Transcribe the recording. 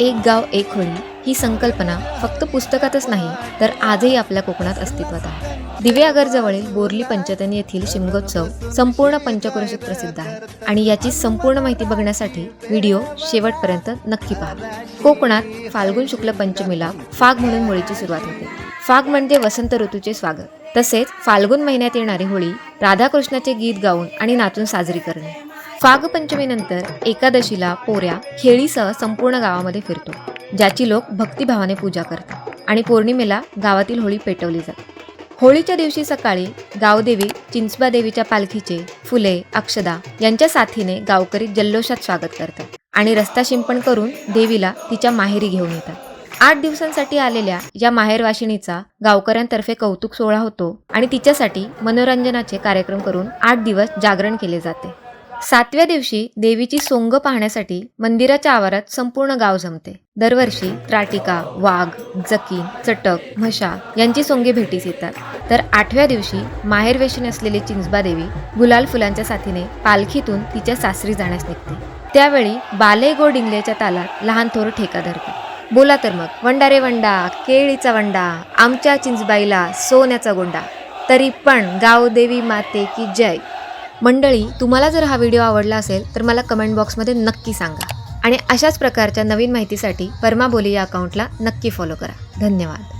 एक गाव एक होळी ही संकल्पना फक्त पुस्तकातच नाही तर आजही आपल्या कोकणात अस्तित्वात आहे. दिव्यागरजवळील बोरली पंचतनी येथील शिमगोत्सव संपूर्ण पंचक्रोशीत प्रसिद्ध आहे आणि याची संपूर्ण माहिती बघण्यासाठी व्हिडिओ शेवटपर्यंत नक्की पहा. कोकणात फाल्गुन शुक्ल पंचमीला फाग म्हणून होळीची सुरुवात होते. फाग म्हणजे वसंत ऋतूचे स्वागत. तसेच फाल्गुन महिन्यात येणारी होळी राधाकृष्णाचे गीत गाऊन आणि नाचून साजरी करणे. फागपंचमीनंतर एकादशीला पोऱ्या खेळीसह संपूर्ण गावामध्ये फिरतो ज्याची लोक भक्तिभावाने पूजा करतात आणि पौर्णिमेला गावातील होळी पेटवली जाते. होळीच्या दिवशी सकाळी गावदेवी चिंचबा देवीच्या पालखीचे फुले अक्षदा यांच्या साथीने गावकरी जल्लोषात स्वागत करतात आणि रस्ता शिंपण करून देवीला तिच्या माहेरी घेऊन येतात. आठ दिवसांसाठी आलेल्या या माहेरवाशिणीचा गावकऱ्यांतर्फे कौतुक सोहळा होतो आणि तिच्यासाठी मनोरंजनाचे कार्यक्रम करून आठ दिवस जागरण केले जाते. सातव्या दिवशी देवीची सोंग पाहण्यासाठी मंदिराच्या आवारात संपूर्ण गाव जमते. दरवर्षी त्राटिका वाघ जकी चटक म्हशा यांची सोंगे भेटीस येतात. तर आठव्या दिवशी माहेरवेशीन असलेली चिंचबा देवी गुलाल फुलांच्या साथीने पालखीतून तिच्या सासरी जाण्यास निघते. त्यावेळी बाले गो तालात लहान थोर ठेका धरते बोला तर मग वंडारे वंडा केळीचा वंडा आमच्या चिंचबाईला सोन्याचा गोंडा. तरी पण गावदेवी माते की जय. मंडळी तुम्हाला जर हा व्हिडिओ आवडला असेल तर मला कमेंट बॉक्समध्ये नक्की सांगा. आणि अशाच प्रकारच्या नवीन माहितीसाठी परमा बोली या अकाउंटला नक्की फॉलो करा. धन्यवाद.